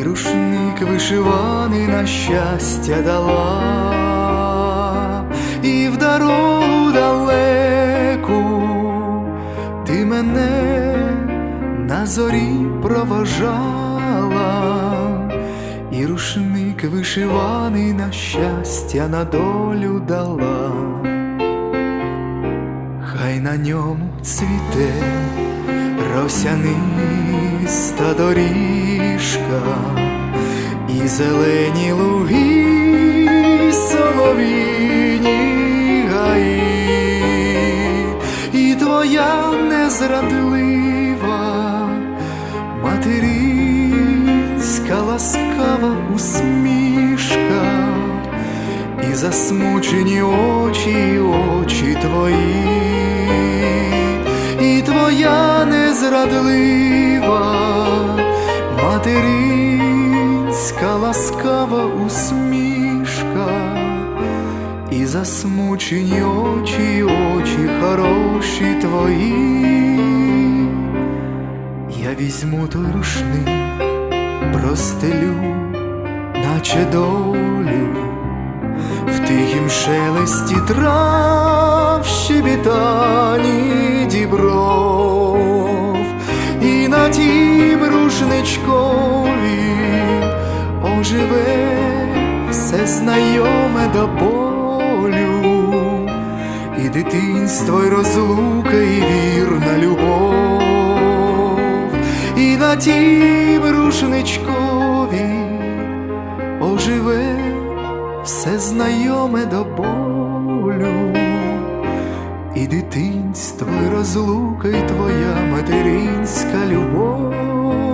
і рушник вишиваний на щастя дала, і в дорогу далеку ти мене на зорі проважала, і рушник вишиваний на щастя на долю дала, хай на ньому цвіте росяниста доріжка і зелені луги, й соловіні гаї, і твоя незрадлива материнська ласкава усмішка, і засмучені очі, очі твої, і твоя незрадлива ласкава усмішка, і засмучені очі, очі хороші твої. Я візьму той рушник, простелю, наче долю, в тихім шелесті трав, щебетані дібров, і на тім рушничкові оживе все знайоме до болю, і дитинство, й розлука, і вірна любов, і на тім рушничкові оживе все знайоме до болю, і дитинство, і розлука, і твоя материнська любов.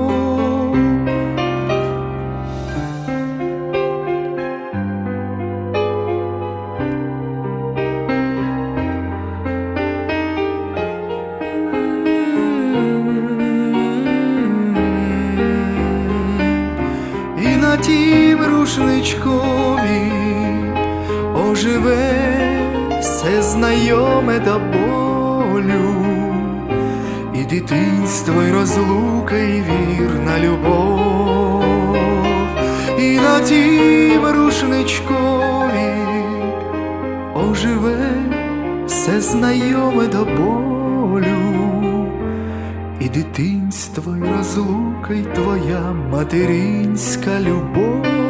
На тім рушничкові. Оживе все знайоме до болю, і дитинство, і розлука, і вірна любов, і на тім рушничкові. Оживе все знайоме до болю, дитинство, і розлука, й твоя материнська любов.